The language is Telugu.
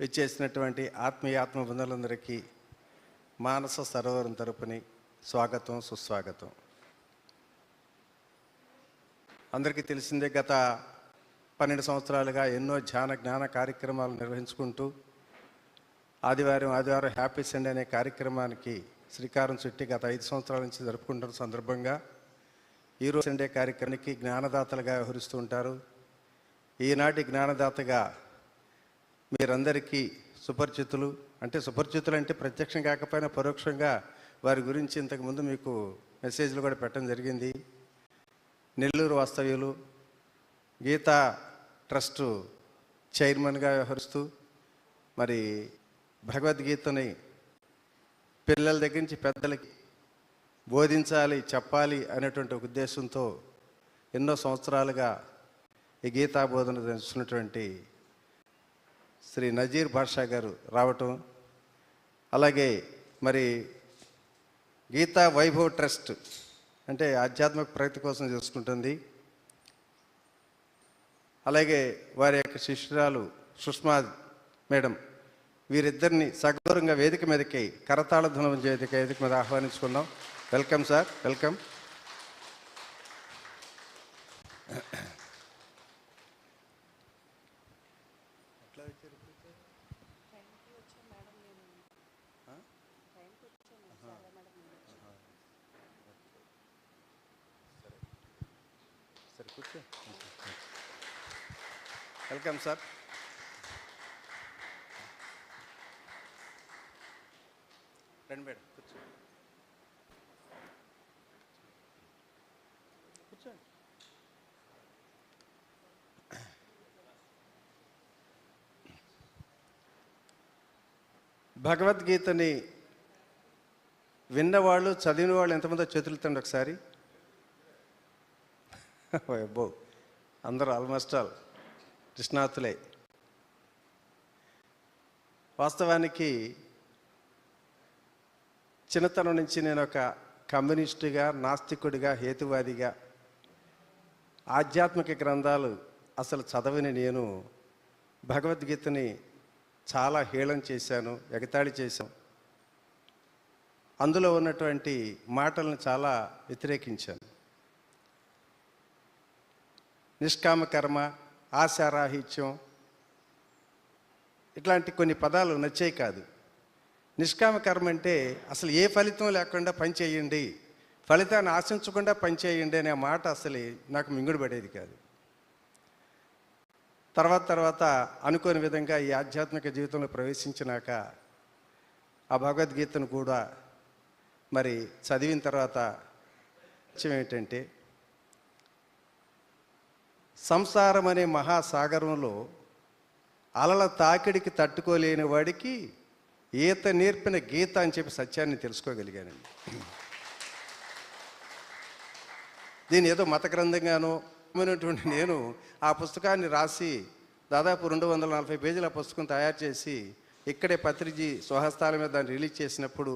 విచ్చేసినటువంటి ఆత్మీయ ఆత్మ బృందాలందరికీ మానస సరోవరం తరపుని స్వాగతం సుస్వాగతం. అందరికీ తెలిసిందే గత పన్నెండు సంవత్సరాలుగా ఎన్నో ధ్యాన జ్ఞాన కార్యక్రమాలు నిర్వహించుకుంటూ ఆదివారం ఆదివారం హ్యాపీ సండే అనే కార్యక్రమానికి శ్రీకారం చుట్టి గత ఐదు సంవత్సరాల నుంచి జరుపుకుంటున్న సందర్భంగా ఈరోజు సండే కార్యక్రమానికి జ్ఞానదాతలుగా వ్యవహరిస్తూ ఉంటారు. ఈనాటి జ్ఞానదాతగా మీరందరికీ సుపరిచితులు. అంటే సుపరిచితులు అంటే ప్రత్యక్షం కాకపోయినా పరోక్షంగా వారి గురించి ఇంతకుముందు మీకు మెసేజ్లు కూడా పెట్టడం జరిగింది. నెల్లూరు వాస్తవ్యులు గీతా ట్రస్ట్ చైర్మన్గా వ్యవహరిస్తూ మరి భగవద్గీతని పిల్లల దగ్గర నుంచి పెద్దలకి బోధించాలి చెప్పాలి అనేటువంటి ఒక ఉద్దేశంతో ఎన్నో సంవత్సరాలుగా ఈ గీతా బోధన చేస్తున్నటువంటి శ్రీ నజీర్ బాషా గారు రావటం అలాగే మరి గీతా వైభవ్ ట్రస్ట్ అంటే ఆధ్యాత్మిక ప్రగతి కోసం చేసుకుంటుంది. అలాగే వారి యొక్క శిష్యురాలు సుష్మా మేడం వీరిద్దరిని సగౌరంగా వేదిక మీదకి కరతాళ ధ్వనం వేదిక వేదిక మీద ఆహ్వానించుకుందాం welcome sir welcome. Welcome sir. రండి మేడం కూర్చో కూర్చోండి. భగవద్గీతని విన్నవాళ్ళు చదివిన వాళ్ళు ఎంతమంది చేతులుతండి ఒకసారి. అబ్బో. అందరూ ఆల్మోస్ట్ ఆల్ కృష్ణాతులే వాస్తవానికి చిన్నతనం నుంచి నేను ఒక కమ్యూనిస్టుగా నాస్తికుడిగా హేతువాదిగా ఆధ్యాత్మిక గ్రంథాలు అసలు చదవని నేను భగవద్గీతని చాలా హేళన చేశాను ఎగతాళి చేశాను అందులో ఉన్నటువంటి మాటలను చాలా వ్యతిరేకించాను. నిష్కామ కర్మ ఆశారాహిత్యం ఇట్లాంటి కొన్ని పదాలు నచ్చాయి కాదు. నిష్కామ కర్మ అంటే అసలు ఏ ఫలితం లేకుండా పనిచేయండి ఫలితాన్ని ఆశించకుండా పని చేయండి అనే మాట అసలు నాకు మింగుడు పడేది కాదు. తర్వాత తర్వాత అనుకోని విధంగా ఈ ఆధ్యాత్మిక జీవితంలో ప్రవేశించినాక ఆ భగవద్గీతను కూడా మరి చదివిన తర్వాత విషయం ఏంటంటే సంసారం అనే మహాసాగరంలో అలల తాకిడికి తట్టుకోలేని వాడికి ఈత నేర్పిన గీత అని చెప్పి సత్యాన్ని తెలుసుకోగలిగానండి. దీని ఏదో మత గ్రంథంగానో అనేటువంటి నేను ఆ పుస్తకాన్ని రాసి దాదాపు రెండు వందల నలభై పేజీల పుస్తకం తయారు చేసి ఇక్కడే పత్రిజీ స్వహస్తాల మీద దాన్ని రిలీజ్ చేసినప్పుడు